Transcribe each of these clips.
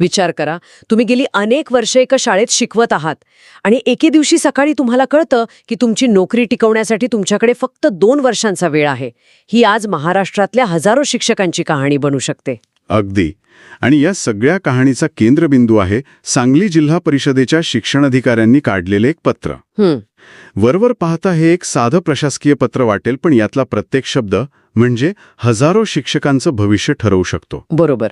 विचार करा. तुम्ही गेली अनेक वर्षे एका शाळेत शिकवत आहात. आणि एके दिवशी सकाळी तुम्हाला कळतं की तुमची नोकरी टिकवण्यासाठी तुमच्याकडे फक्त दोन वर्षांचा वेळ आहे. ही आज महाराष्ट्रातल्या हजारो शिक्षकांची कहाणी बनू शकते. अगदी. आणि या सगळ्या कहाणीचा केंद्रबिंदू आहे सांगली जिल्हा परिषदेच्या शिक्षणाधिकाऱ्यांनी काढलेले एक पत्र. हं, वरवर पाहता हे एक साधं प्रशासकीय पत्र वाटेल पण यातला प्रत्येक शब्द म्हणजे हजारो शिक्षकांचं भविष्य ठरवू शकतो. बरोबर.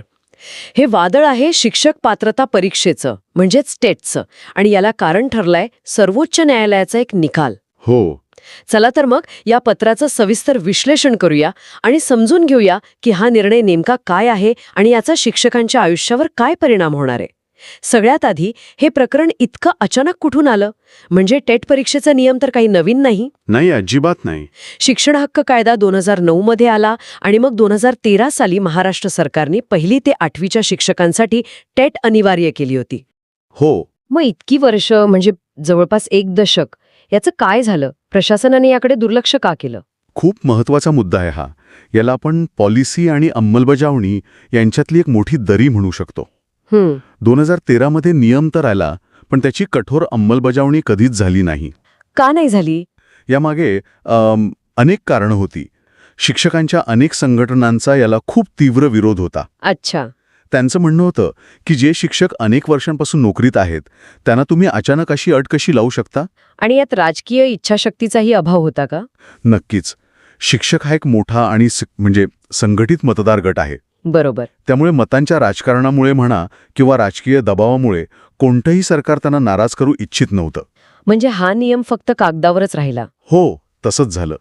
हे वादळ आहे शिक्षक पात्रता परीक्षेचं म्हणजेच स्टेटचं आणि याला कारण ठरलंय सर्वोच्च न्यायालयाचा एक निकाल. हो. चला तर मग या पत्राचं सविस्तर विश्लेषण करूया आणि समजून घेऊया की हा निर्णय नेमका काय आहे आणि याचा शिक्षकांच्या आयुष्यावर काय परिणाम होणार आहे. सगळ्यात आधी हे प्रकरण इतकं अचानक कुठून आलं? म्हणजे टेट परीक्षेचा नियम तर काही नवीन नाही? नाही अजिबात नाही. शिक्षण हक्क कायदा दोन हजार नऊ मध्ये आला आणि मग दोन हजार तेरा साली महाराष्ट्र सरकारने पहिली ते आठवीच्या शिक्षकांसाठी टेट अनिवार्य केली होती. हो. मग इतकी वर्ष म्हणजे जवळपास एक दशक याचं काय झालं? प्रशासनाने याकडे दुर्लक्ष का केलं? खूप महत्त्वाचा मुद्दा आहे हा. याला आपण पॉलिसी आणि अंमलबजावणी यांच्यातली एक मोठी दरी म्हणू शकतो. दोन हजार तेरामध्ये नियम तर आला पण त्याची कठोर अंमलबजावणी कधीच झाली नाही. का नाही झाली? यामागे अनेक कारणं होती. शिक्षकांच्या अनेक संघटनांचा याला खूप तीव्र विरोध होता. अच्छा. त्यांचं म्हणणं होतं की जे शिक्षक अनेक वर्षांपासून नोकरीत आहेत त्यांना तुम्ही अचानक अशी अट कशी लावू शकता? आणि यात राजकीय इच्छाशक्तीचाही अभाव होता का? नक्कीच. शिक्षक हा एक मोठा आणि म्हणजे संघटित मतदार गट आहे. बरोबर. त्यामुळे मतांच्या राजकारणामुळे म्हणा किंवा राजकीय दबावामुळे कोणतंही सरकार त्यांना नाराज करू इच्छित नव्हतं. म्हणजे हा नियम फक्त कागदावरच राहिला? हो तसंच झालं.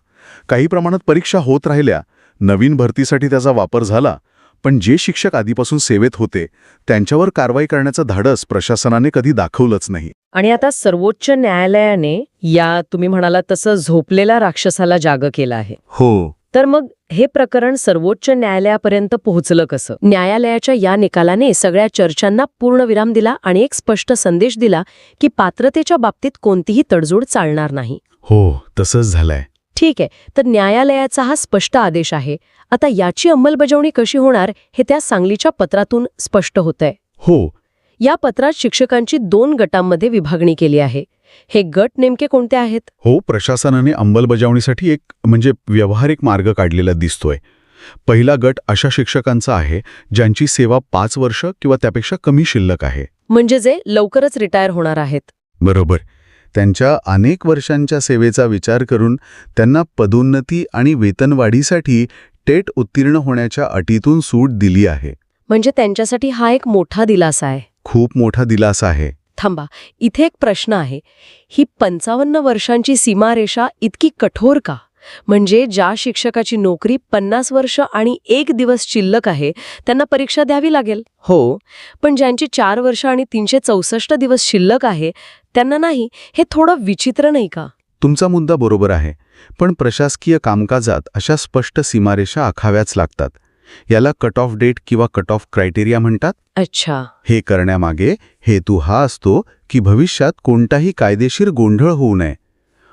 काही प्रमाणात परीक्षा होत राहिल्या. नवीन भरतीसाठी त्याचा वापर झाला. पण जे शिक्षक आधीपासून सेवेत होते त्यांच्यावर कारवाई करण्याचं धाडस प्रशासनाने कधी दाखवलंच नाही. आणि आता सर्वोच्च न्यायालयाने या तुम्ही म्हणाला तसं झोपलेल्या राक्षसाला जाग केलं आहे. हो. तर मग हे प्रकरण सर्वोच्च न्यायालयापर्यंत पोहोचलं कसं? न्यायालयाच्या या निकालाने सगळ्या चर्चांना पूर्णविराम दिला आणि एक स्पष्ट संदेश दिला की पात्रतेच्या बाबतीत कोणतीही तडजोड चालणार नाही. हो तसंच झालंय. ठीक आहे तर न्यायालयाचा हा स्पष्ट आदेश आहे. आता याची अंमलबजावणी कशी होणार हे त्या सांगलीच्या पत्रातून स्पष्ट होतंय. हो. या पत्रात शिक्षकांची दोन गटांमध्ये विभागणी केली आहे. हे गट नेमके कोणते आहेत? हो प्रशासनाने अंमलबजावणीसाठी एक म्हणजे व्यावहारिक मार्ग काढलेला दिसतोय. पहिला गट अशा शिक्षकांचा आहे ज्यांची सेवा पाच वर्ष किंवा त्यापेक्षा कमी शिल्लक आहे. म्हणजे जे लवकरच रिटायर होणार आहेत. बरोबर. त्यांच्या अनेक वर्षांच्या सेवेचा विचार करून त्यांना पदोन्नती आणि वेतनवाढीसाठी टेट उत्तीर्ण होण्याच्या अटीतून सूट दिली आहे. म्हणजे त्यांच्यासाठी हा एक मोठा दिलासा आहे. खूप मोठा दिलासा आहे. थांबा इथे एक प्रश्न आहे. ही पंचावन्न वर्षांची सीमारेषा इतकी कठोर का? म्हणजे ज्या शिक्षकाची नोकरी पन्नास वर्ष आणि एक दिवस शिल्लक आहे त्यांना परीक्षा द्यावी लागेल? हो. पण ज्यांची चार वर्ष आणि तीनशे चौसष्ट दिवस शिल्लक आहे त्यांना नाही हे थोडं विचित्र नाही का? तुमचा मुद्दा बरोबर आहे पण प्रशासकीय कामकाजात अशा स्पष्ट सीमारेषा आखाव्याच लागतात. याला कट ऑफ डेट किंवा कट ऑफ क्रायटेरिया म्हणतात. अच्छा. हे करण्यामागे हेतू हा असतो की भविष्यात कोणताही कायदेशीर गोंधळ होऊ नये.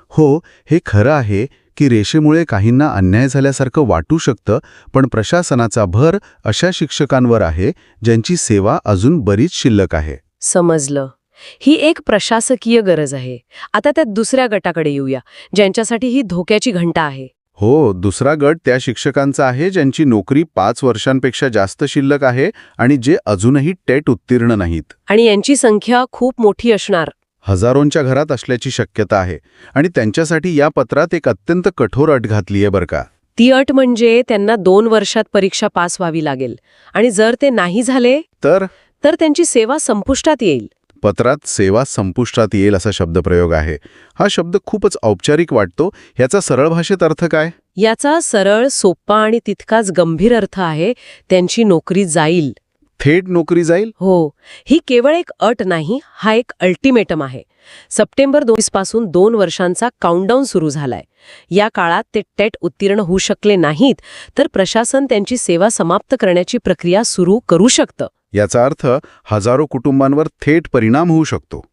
हो हे खरं आहे की रेषेमुळे काहींना अन्याय झाल्यासारखं वाटू शकतं पण प्रशासनाचा भर अशा शिक्षकांवर आहे ज्यांची सेवा अजून बरीच शिल्लक आहे. समजलं. ही एक प्रशासकीय गरज आहे. आता त्या दुसऱ्या गटाकडे येऊया ज्यांच्यासाठी ही धोक्याची घंटा आहे. हो दुसरा गट त्या शिक्षकांचा आहे ज्यांची नोकरी पाच वर्षांपेक्षा जास्त शिल्लक आहे आणि जे अजूनही टेट उत्तीर्ण नाहीत. आणि यांची संख्या खूप मोठी असणार. हजारोंच्या घरात असल्याची शक्यता आहे आणि त्यांच्यासाठी या पत्रात एक अत्यंत कठोर अट घातली आहे बरं का. ती अट म्हणजे त्यांना दोन वर्षात परीक्षा पास व्हावी लागेल आणि जर ते नाही झाले तर? तर त्यांची सेवा संपुष्टात येईल. पत्रात सेवा संपुष्टात येईल असा शब्दप्रयोग आहे. हा शब्द खूपच औपचारिक वाटतो. ह्याचा सरळ भाषेत अर्थ काय? याचा सरळ सोप्पा आणि तितकाच गंभीर अर्थ आहे त्यांची नोकरी जाईल. थेट नोकरी जाईल? हो. ही केवळ एक अट नाही हा एक अल्टिमेटम आहे. सप्टेंबर दोन पासून दोन वर्षांचा काउंटडाऊन सुरू झालाय. या काळात ते टेट उत्तीर्ण होऊ शकले नाहीत तर प्रशासन त्यांची सेवा समाप्त करण्याची प्रक्रिया सुरू करू शकतं. याचा अर्थ हजारो कुटुंबांवर थेट परिणाम होऊ शकतो.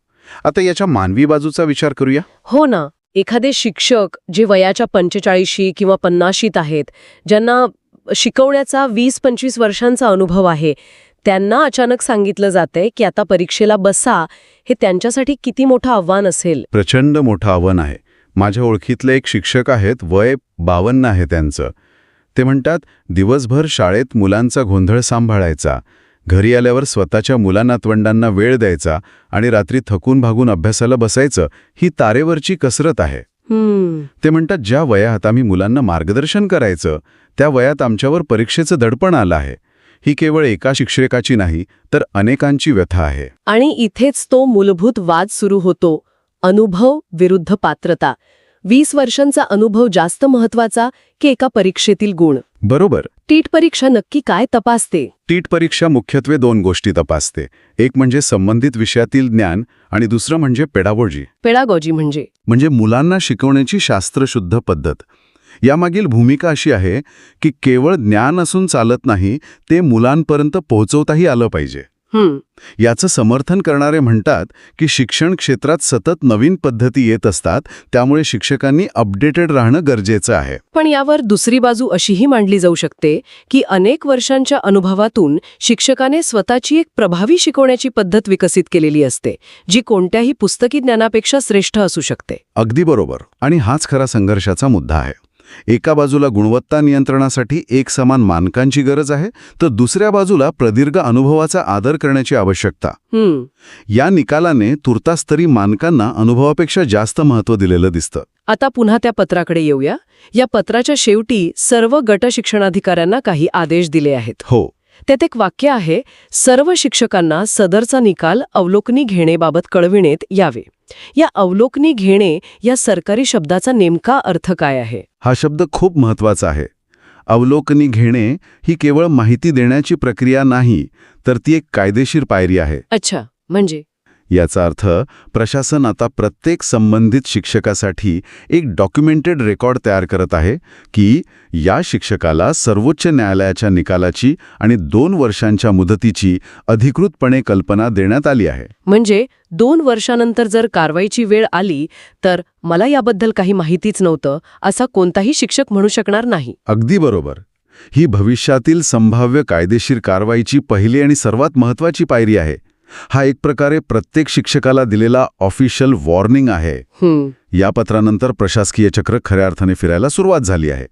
आता याच्या मानवी बाजूचा विचार करूया? हो ना. एखादे शिक्षक जे वयाच्या पंचेचाळीशी किंवा पन्नाशीत आहेत ज्यांना शिकवण्याचा वीस पंचवीस वर्षांचा अनुभव आहे त्यांना अचानक सांगितलं जातंय की आता परीक्षेला बसा हे त्यांच्यासाठी किती मोठं आव्हान असेल. प्रचंड मोठं आव्हान आहे. माझ्या ओळखीतले एक शिक्षक आहेत वय बावन्न आहे त्यांचं. ते म्हणतात दिवसभर शाळेत मुलांचा गोंधळ सांभाळायचा. घरी आल्यावर स्वतःच्या मुलानातवंडांना वेळ द्यायचा आणि रात्री थकून भागून अभ्यासाला बसायचं ही तारेवरची कसरत आहे. ते म्हणतात ज्या वयात आम्ही मुलांना मार्गदर्शन करायचं त्या वयात आमच्यावर परीक्षेचं दडपण आलं आहे. ही केवळ एका शिक्षकाची नाही तर अनेकांची व्यथा आहे. आणि इथेच तो मूलभूत वाद सुरू होतो. अनुभव विरुद्ध पात्रता. वीस वर्षांचा अनुभव जास्त महत्त्वाचा की एका परीक्षेतील गुण? बरोबर. टीट परीक्षा नक्की काय तपासते? टीट परीक्षा मुख्यत्वे दोन गोष्टी तपासते. एक म्हणजे संबंधित विषयातील ज्ञान आणि दुसरं म्हणजे पेडागोजी. पेडागॉजी म्हणजे? म्हणजे मुलांना शिकवण्याची शास्त्रशुद्ध पद्धत. यामागील भूमिका अशी आहे की केवळ ज्ञान असून चालत नाही ते मुलांपर्यंत पोहोचवताही आलं पाहिजे. याचं समर्थन करणारे म्हणतात की शिक्षण क्षेत्रात सतत नवीन पद्धती येत असतात त्यामुळे शिक्षकांनी अपडेटेड राहणं गरजेचं आहे. पण यावर दुसरी बाजू अशीही मांडली जाऊ शकते की अनेक वर्षांच्या अनुभवातून शिक्षकाने स्वतःची एक प्रभावी शिकवण्याची पद्धत विकसित केलेली असते जी कोणत्याही पुस्तकी ज्ञानापेक्षा श्रेष्ठ असू शकते. अगदी बरोबर. आणि हाच खरा संघर्षाचा मुद्दा आहे. एका बाजूला गुणवत्ता नियंत्रणासाठी एक समान मानकांची गरज आहे तर दुसऱ्या बाजूला प्रदीर्घ अनुभवाचा आदर करण्याची आवश्यकता. या निकालाने तुर्तास्तरी मानकांना अनुभवापेक्षा जास्त महत्त्व दिलेलं दिसतं. आता पुन्हा त्या पत्राकडे येऊया. या पत्राच्या शेवटी सर्व गट शिक्षणाधिकाऱ्यांना काही आदेश दिले आहेत. हो. त्यात एक वाक्य आहे सर्व शिक्षकांना सदरचा निकाल अवलोकनी घेणेबाबत कळविण्यात यावे. या अवलोकनी घेणे या सरकारी शब्दाचा नेमका अर्थ काय आहे? हा शब्द खूप महत्त्वाचा आहे. अवलोकनी घेणे ही केवळ माहिती देण्याची प्रक्रिया नाही तर ती एक कायदेशीर पायरी आहे. अच्छा म्हणजे? याचा अर्थ प्रशासन आता प्रत्येक संबंधित शिक्षकासाठी एक डॉक्युमेंटेड रेकॉर्ड तयार करत आहे की या शिक्षकाला सर्वोच्च न्यायालयाच्या निकालाची आणि दोन वर्षांच्या मुदतीची अधिकृतपणे कल्पना देण्यात आली आहे. म्हणजे दोन वर्षानंतर जर कारवाईची वेळ आली तर मला याबद्दल काही माहितीच नव्हतं असा कोणताही शिक्षक म्हणू शकणार नाही. अगदी बरोबर. ही भविष्यातील संभाव्य कायदेशीर कारवाईची पहिली आणि सर्वात महत्वाची पायरी आहे. हा एक प्रकारे प्रत्येक शिक्षकाला दिलेला ऑफिशियल वॉर्निंग आहे. या पत्रानंतर प्रशासकीय चक्र खऱ्या अर्थाने फिरायला सुरुवात झाली आहे.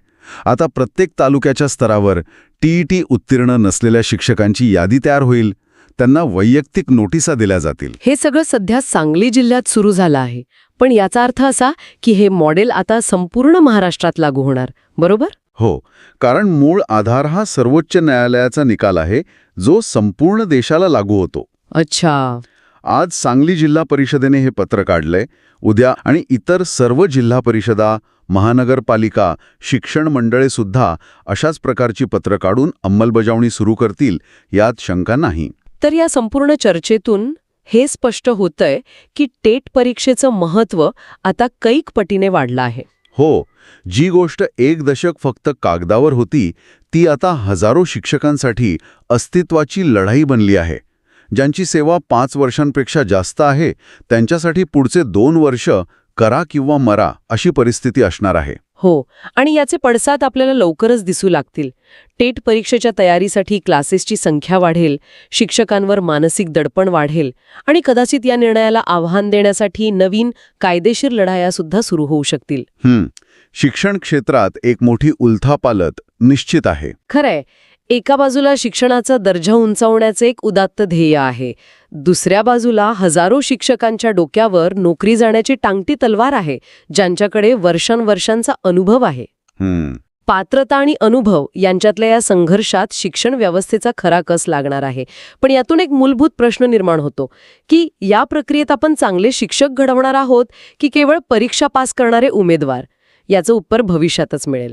आता प्रत्येक तालुक्याच्या स्तरावर टीईटी उत्तीर्ण नसलेल्या शिक्षकांची यादी तयार होईल. त्यांना वैयक्तिक नोटिसा दिल्या जातील. हे सगळं सध्या सांगली जिल्ह्यात सुरू झालं आहे. पण याचा अर्थ असा की हे मॉडेल आता संपूर्ण महाराष्ट्रात लागू होणार बरोबर? हो कारण मूळ आधार हा सर्वोच्च न्यायालयाचा निकाल आहे जो संपूर्ण देशाला लागू होतो. अच्छा. आज सांगली जिल्हा परिषदेने हे पत्र काढलंय. उद्या आणि इतर सर्व जिल्हा परिषदा महानगरपालिका शिक्षण मंडळे सुद्धा अशाच प्रकारची पत्र काढून अंमलबजावणी सुरू करतील यात शंका नाही. तर या संपूर्ण चर्चेतून हे स्पष्ट होतंय की टेट परीक्षेचं महत्त्व आता कैक पटीने वाढलं आहे. हो जी गोष्ट एक दशक फक्त कागदावर होती ती आता हजारो शिक्षकांसाठी अस्तित्वाची लढाई बनली आहे. ज्यांची सेवा पाच वर्षांपेक्षा जास्त आहे त्यांच्यासाठी पुढचे दोन वर्ष करा किंवा मरा अशी परिस्थिती असणार आहे. हो आणि याचे पडसाद आपल्याला लवकरच दिसू लागतील. टेट परीक्षेच्या तयारीसाठी क्लासेसची संख्या वाढेल शिक्षकांवर मानसिक दडपण वाढेल आणि कदाचित या निर्णयाला आव्हान देण्यासाठी नवीन कायदेशीर लढाया सुद्धा सुरू होऊ शकतील. शिक्षण क्षेत्रात एक मोठी उलथापालत निश्चित आहे. खरंय. एका बाजूला शिक्षणाचा दर्जा उंचावण्याचे एक उदात्त ध्येय आहे. दुसऱ्या बाजूला हजारो शिक्षकांच्या डोक्यावर नोकरी जाण्याची टांगती तलवार आहे ज्यांच्याकडे वर्षांवर्षांचा अनुभव आहे. पात्रता आणि अनुभव यांच्यातल्या या संघर्षात शिक्षण व्यवस्थेचा खरा कस लागणार आहे. पण यातून एक मूलभूत प्रश्न निर्माण होतो की या प्रक्रियेत आपण चांगले शिक्षक घडवणार आहोत की केवळ परीक्षा पास करणारे उमेदवार? याचं उत्तर भविष्यातच मिळेल.